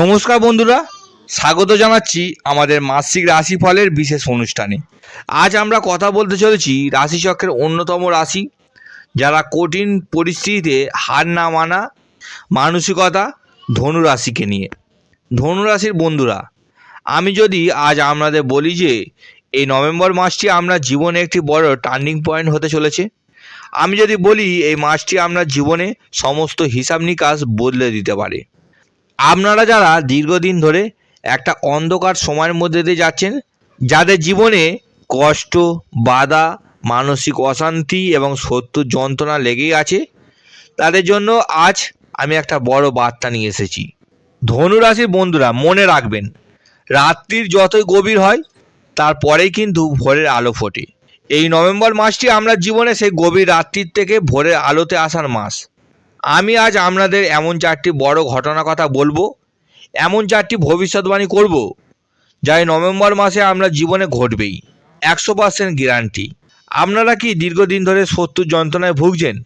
নমস্কার বন্ধুরা, স্বাগত জানাচ্ছি আমাদের মাসিক রাশিফলের বিশেষ অনুষ্ঠানে। আজ আমরা কথা বলতে চলেছি রাশিচক্রের অন্যতম রাশি, যারা কঠিন পরিস্থিতিতে হার না মানা মানসিকতা ধনু রাশিকে নিয়ে। ধনু রাশির বন্ধুরা, আমি যদি আজ আপনাদের বলি যে, এই নভেম্বর মাসটি আমরা জীবনে একটি বড় টার্নিং পয়েন্ট হতে চলেছে। আমি যদি বলি এই মাসটি আপনার জীবনে সমস্ত হিসাব নিকাশ বদলে দিতে পারে। আপনারা যারা দীর্ঘদিন ধরে একটা অন্ধকার সময়ের মধ্যে দিয়ে যাচ্ছেন, যাদের জীবনে কষ্ট, বাধা, মানসিক অশান্তি এবং শত্রুর যন্ত্রণা লেগেই আছে, তাদের জন্য আজ আমি একটা বড় বার্তা নিয়ে এসেছি। ধনুরাশির বন্ধুরা, মনে রাখবেন, রাত্রির যতই গভীর হয়, তারপরেই কিন্তু ভোরের আলো ফোটে। এই নভেম্বর মাসটি আমরা জীবনে সেই গভীর রাত্রির থেকে ভোরের আলোতে আসার মাস। আমি আজ আপনাদের এমন চারটি বড় ঘটনা কথা বলব, এমন চারটি ভবিষ্যৎবাণী করব, যা এই নভেম্বর মাসে আমরা জীবনে ঘটবেই। একশো পার্সেন্ট গ্যারান্টি। আপনারা কি দীর্ঘদিন ধরে শত্রুর যন্ত্রণায় ভুগছেন?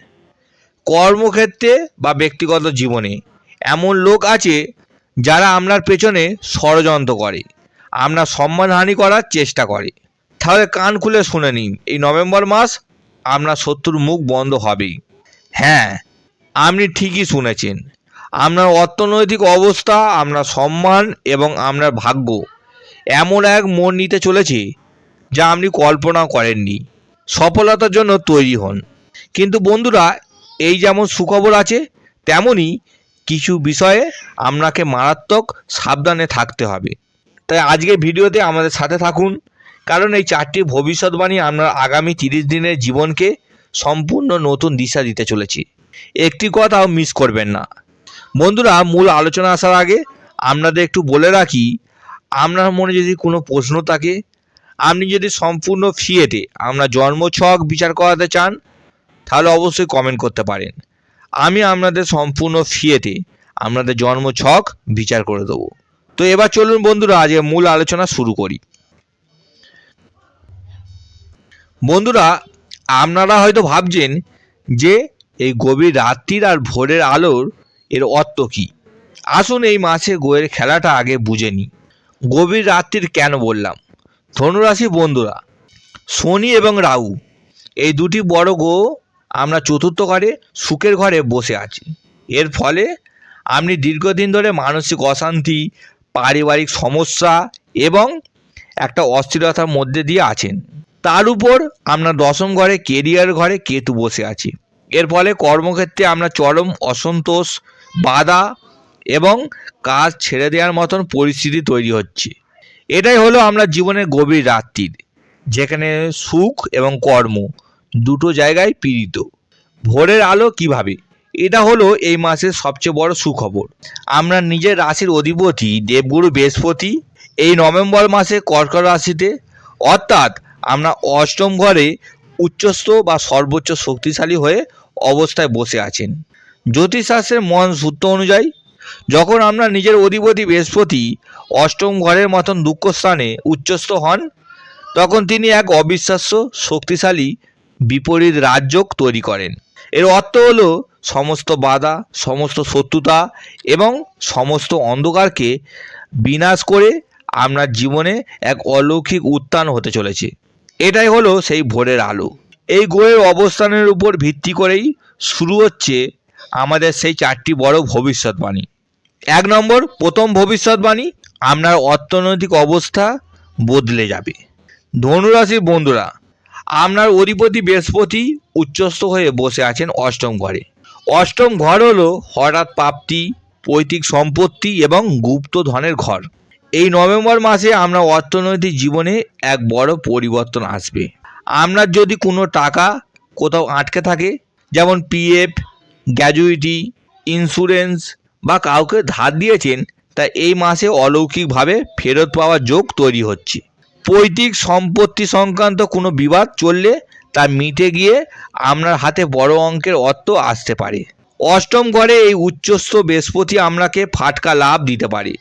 কর্মক্ষেত্রে বা ব্যক্তিগত জীবনে এমন লোক আছে যারা আপনার পেছনে ষড়যন্ত্র করে, আপনার সম্মানহানি করার চেষ্টা করে। তাহলে কান খুলে শুনে নিন, এই নভেম্বর মাস আপনার শত্রুর মুখ বন্ধ হবেই। হ্যাঁ আপনি ঠিকই শুনেছেন। আপনার অর্থনৈতিক অবস্থা, আপনার সম্মান এবং আপনার ভাগ্য এমন এক মন নিতে চলেছে যা আপনি কল্পনা করেননি। সফলতার জন্য তৈরি হন। কিন্তু বন্ধুরা, এই যেমন সুখবর আছে তেমনই কিছু বিষয়ে আপনাকে মারাত্মক সাবধানে থাকতে হবে। তাই আজকে ভিডিওতে আমাদের সাথে থাকুন, কারণ এই চারটি ভবিষ্যৎবাণী আপনার আগামী তিরিশ দিনের জীবনকে সম্পূর্ণ নতুন দিশা দিতে চলেছে। একটি কথাও মিস করবেন না। বন্ধুরা, মূল আলোচনা আসার আগে আপনাদের একটু বলে রাখি, আপনার মনে যদি কোনো প্রশ্ন থাকে, আপনি যদি সম্পূর্ণ ফিয়েতে আপনার জন্মছক বিচার করাতে চান, তাহলে অবশ্যই কমেন্ট করতে পারেন। আমি আপনাদের সম্পূর্ণ ফিয়েতে আপনাদের জন্মছক বিচার করে দেবো। তো এবার চলুন বন্ধুরা, আজকে মূল আলোচনা শুরু করি। বন্ধুরা, আপনারা হয়তো ভাবছেন যে এই গভীর রাত্রির আর ভোরের আলোর এর অর্থ কী? আসুন এই মাসে গোয়ের খেলাটা আগে বুঝে নিই। গভীর রাত্রির কেন বললাম? ধনুরাশি বন্ধুরা, শনি এবং রাহু, এই দুটি বড় গো আমরা চতুর্থ ঘরে সুখের ঘরে বসে আছি। এর ফলে আপনি দীর্ঘদিন ধরে মানসিক অশান্তি, পারিবারিক সমস্যা এবং একটা অস্থিরতার মধ্যে দিয়ে আছেন। তার উপর আপনার দশম ঘরে, কেরিয়ার ঘরে কেতু বসে আছে। এর ফলে কর্মক্ষেত্রে আমরা চরম অসন্তোষ, বাধা এবং কাজ ছেড়ে দেওয়ার মতন পরিস্থিতি তৈরি হচ্ছে। এটাই হলো আমরা জীবনের গভীর রাত্রির, যেখানে সুখ এবং কর্ম দুটো জায়গায় পীড়িত। ভোরের আলো কীভাবে? এটা হলো এই মাসের সবচেয়ে বড় সুখবর। আমরা নিজের রাশির অধিপতি, দেবগুরু বৃহস্পতি, এই নভেম্বর মাসে কর্কট রাশিতে, অর্থাৎ আমরা অষ্টম ঘরে উচ্চস্থ বা সর্বোচ্চ শক্তিশালী হয়ে অবস্থায় বসে আছেন। জ্যোতিষশাস্ত্রের মন সূত্র অনুযায়ী, যখন আমরা নিজের অধিপতি বৃহস্পতি অষ্টম ঘরের মতন দুঃখ স্থানে উচ্চস্থ হন, তখন তিনি এক অবিশ্বাস্য, শক্তিশালী, বিপরীত রাজযোগ তৈরি করেন। এর অর্থ হলো সমস্ত বাধা, সমস্ত শত্রুতা এবং সমস্ত অন্ধকারকে বিনাশ করে আপনার জীবনে এক অলৌকিক উত্থান হতে চলেছে। এটাই হলো সেই ভোরের আলো। এই গ্রহের অবস্থানের উপর ভিত্তি করেই শুরু হচ্ছে আমাদের সেই চারটি বড় ভবিষ্যৎবাণী। এক নম্বর, প্রথম ভবিষ্যৎবাণী, আপনার অর্থনৈতিক অবস্থা বদলে যাবে। ধনুরাশির বন্ধুরা, আপনার অধিপতি বৃহস্পতি উচ্চস্থ হয়ে বসে আছেন অষ্টম ঘরে। অষ্টম ঘর হলো হঠাৎ প্রাপ্তি, পৈতৃক সম্পত্তি এবং গুপ্ত ধনের ঘর। এই নভেম্বর মাসে আমরা অর্থনৈতিক জীবনে এক বড় পরিবর্তন আসবে। আপনার যদি কোনো টাকা কোথাও আটকে থাকে, যেমন পিএফ গ্র্যাজুইটি ইন্স্যুরেন্স বা কাউকে ধার দিয়েছেন, তা এই মাসে অলৌকিকভাবে ফেরত পাওয়ার যোগ তৈরি হচ্ছে। পৈতৃক সম্পত্তি সংক্রান্ত কোনো বিবাদ চললে তা মিটে গিয়ে আপনার হাতে বড় অঙ্কের অর্থ আসতে পারে। অষ্টম ঘরে এই উচ্চস্থ বৃহস্পতি আপনাকে ফাটকা লাভ দিতে পারে।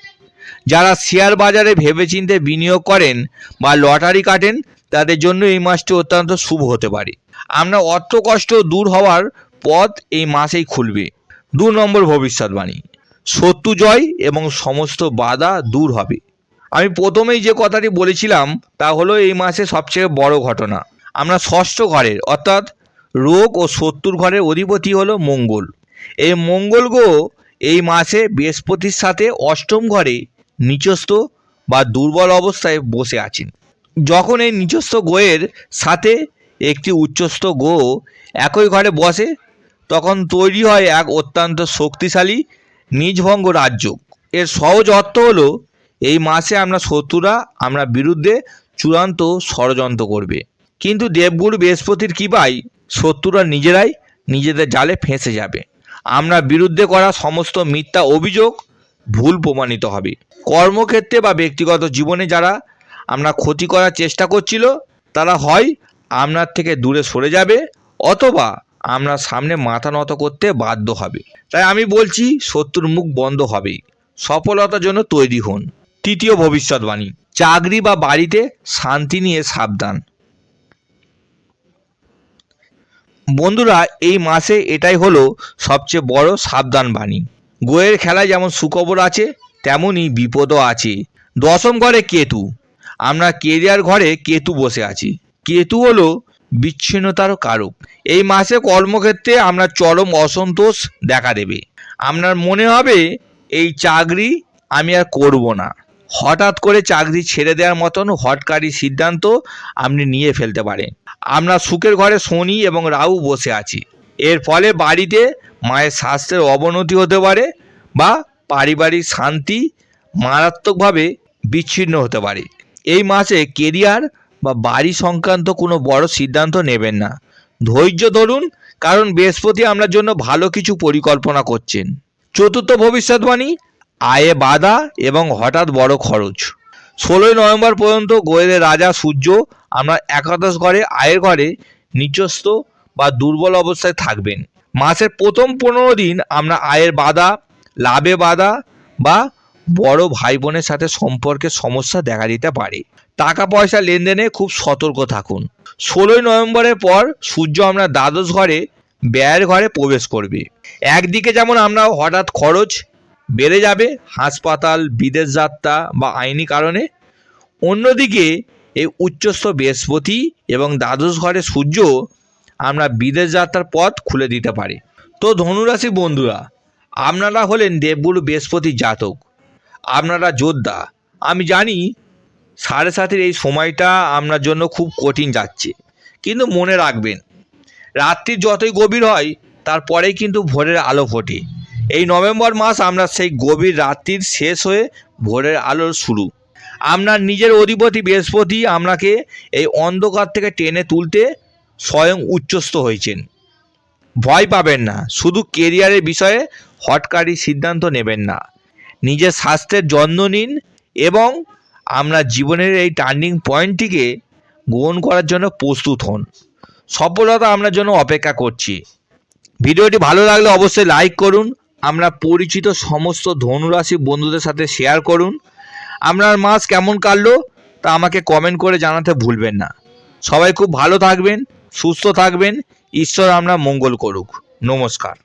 যারা শেয়ার বাজারে ভেবেচিন্তে বিনিয়োগ করেন বা লটারি কাটেন তাদের জন্য এই মাসটি অত্যন্ত শুভ হতে পারে। আপনার অর্থ কষ্ট দূর হওয়ার পথ এই মাসেই খুলবে। দু নম্বর ভবিষ্যৎবাণী। শত্রু জয় এবং সমস্ত বাধা দূর হবে। আমি প্রথমেই যে কথাটি বলেছিলাম, তা হলো এই মাসে সবচেয়ে বড় ঘটনা। আমরা ষষ্ঠ ঘরের, অর্থাৎ রোগ ও শত্রুর ঘরের অধিপতি হলো মঙ্গল। এই মঙ্গল গ্রহ এই মাসে বৃহস্পতির সাথে অষ্টম ঘরে নিচস্থ বা দুর্বল অবস্থায় বসে আছেন। যখন এই নিচস্থ গোয়ের সাথে একটি উচ্চস্থ গো একই ঘরে বসে, তখন তৈরি হয় এক অত্যন্ত শক্তিশালী নিজভঙ্গ রাজ্য। এর সহজ অর্থ হলো, এই মাসে আমরা শত্রুরা, আমরা বিরুদ্ধে চূড়ান্ত ষড়যন্ত্র করবে। কিন্তু দেবগুরু বৃহস্পতির কৃপায় শত্রুরা নিজেরাই নিজেদের জালে ফেঁসে যাবে। আমরা বিরুদ্ধে করা সমস্ত মিথ্যা অভিযোগ ভুল প্রমাণিত হবে। কর্মক্ষেত্রে বা ব্যক্তিগত জীবনে যারা আমরা ক্ষতি করার চেষ্টা করছিল, তারা হয় আপনার থেকে দূরে সরে যাবে অথবা আমরা সামনে মাথা নত করতে বাধ্য হবে। তাই আমি বলছি শত্রুর মুখ বন্ধ হবেই। সফলতার জন্য তৈরি হন। তৃতীয় ভবিষ্যৎবাণী। চাকরি বা বাড়িতে শান্তি নিয়ে সাবধান। বন্ধুরা, এই মাসে এটাই হলো সবচেয়ে বড় সাবধান বাণী গোয়ের খেলায় যেমন সুখবর আছে, তেমনই বিপদও আছে। দশম ঘরে কেতু। আমরা কেরিয়ার ঘরে কেতু বসে আছি। কেতু হলো বিচ্ছিন্নতার কারক। এই মাসে কর্মক্ষেত্রে আমরা চরম অসন্তোষ দেখা দেবে। আপনার মনে হবে, এই চাকরি আমি আর করব না। হঠাৎ করে চাকরি ছেড়ে দেওয়ার মতন হটকারী সিদ্ধান্ত আপনি নিয়ে ফেলতে পারেন। আমরা সুখের ঘরে শনি এবং রাহু বসে আছি। এর ফলে বাড়িতে মায়ের স্বাস্থ্যের অবনতি হতে পারে বা পারিবারিক শান্তি মারাত্মকভাবে বিচ্ছিন্ন হতে পারে। এই মাসে কেরিয়ার বা বাড়ি সংক্রান্ত কোনো বড় সিদ্ধান্ত নেবেন না। ধৈর্য ধরুন, কারণ বৃহস্পতি আপনার জন্য ভালো কিছু পরিকল্পনা করছেন। চতুর্থ ভবিষ্যৎবাণী, আয়ে বাধা এবং হঠাৎ বড় খরচ। ষোলোই নভেম্বর পর্যন্ত গোয়েলের রাজা সূর্য আমরা একাদশ ঘরে, আয়ের ঘরে নিচস্থ বা দুর্বল অবস্থায় থাকবেন। মাসের প্রথম পনেরো দিন আমরা আয়ের বাধা, লাভে বাধা বা বড় ভাই বোনের সাথে সম্পর্কে সমস্যা দেখা দিতে পারে। টাকা পয়সা লেনদেনে খুব সতর্ক থাকুন। ষোলোই নভেম্বরের পর সূর্য আমরা দ্বাদশ ঘরে, ব্যয়ের ঘরে প্রবেশ করবে। একদিকে যেমন আমরা হঠাৎ খরচ বেড়ে যাবে, হাসপাতাল, বিদেশ যাত্রা বা আইনি কারণে, অন্যদিকে এই উচ্চস্থ বৃহস্পতি এবং দ্বাদশ ঘরে সূর্য আমরা বিদেশ যাত্রার পথ খুলে দিতে পারি। তো ধনুরাশি বন্ধুরা, আপনারা হলেন দেবগুরু বৃহস্পতির জাতক। আপনারা যোদ্ধা। আমি জানি সাড়ে সাতের এই সময়টা আপনার জন্য খুব কঠিন যাচ্ছে, কিন্তু মনে রাখবেন, রাত্রি যতই গভীর হয়, তারপরেই কিন্তু ভোরের আলো ফোটে। এই নভেম্বর মাস আমরা সেই গভীর রাত্রির শেষ হয়ে ভোরের আলোর শুরু। আপনার নিজের অধিপতি বৃহস্পতি আপনাকে এই অন্ধকার থেকে টেনে তুলতে স্বয়ং উচ্চস্থ হয়েছেন। ভয় পাবেন না, শুধু কেরিয়ারের বিষয়ে হটকারী সিদ্ধান্ত নেবেন না। নিজের স্বাস্থ্যের যত্ন নিন এবং আমরা জীবনের এই টার্নিং পয়েন্টটিকে গ্রহণ করার জন্য প্রস্তুত হন। সফলতা আপনার জন্য অপেক্ষা করছি। ভিডিওটি ভালো লাগলে অবশ্যই লাইক করুন। আমরা পরিচিত সমস্ত ধনুরাশি বন্ধুদের সাথে শেয়ার করুন। আপনার মাস কেমন কাটলো তা আমাকে কমেন্ট করে জানাতে ভুলবেন না। সবাই খুব ভালো থাকবেন, সুস্থ থাকবেন। ঈশ্বর আমরা মঙ্গল করুক। নমস্কার।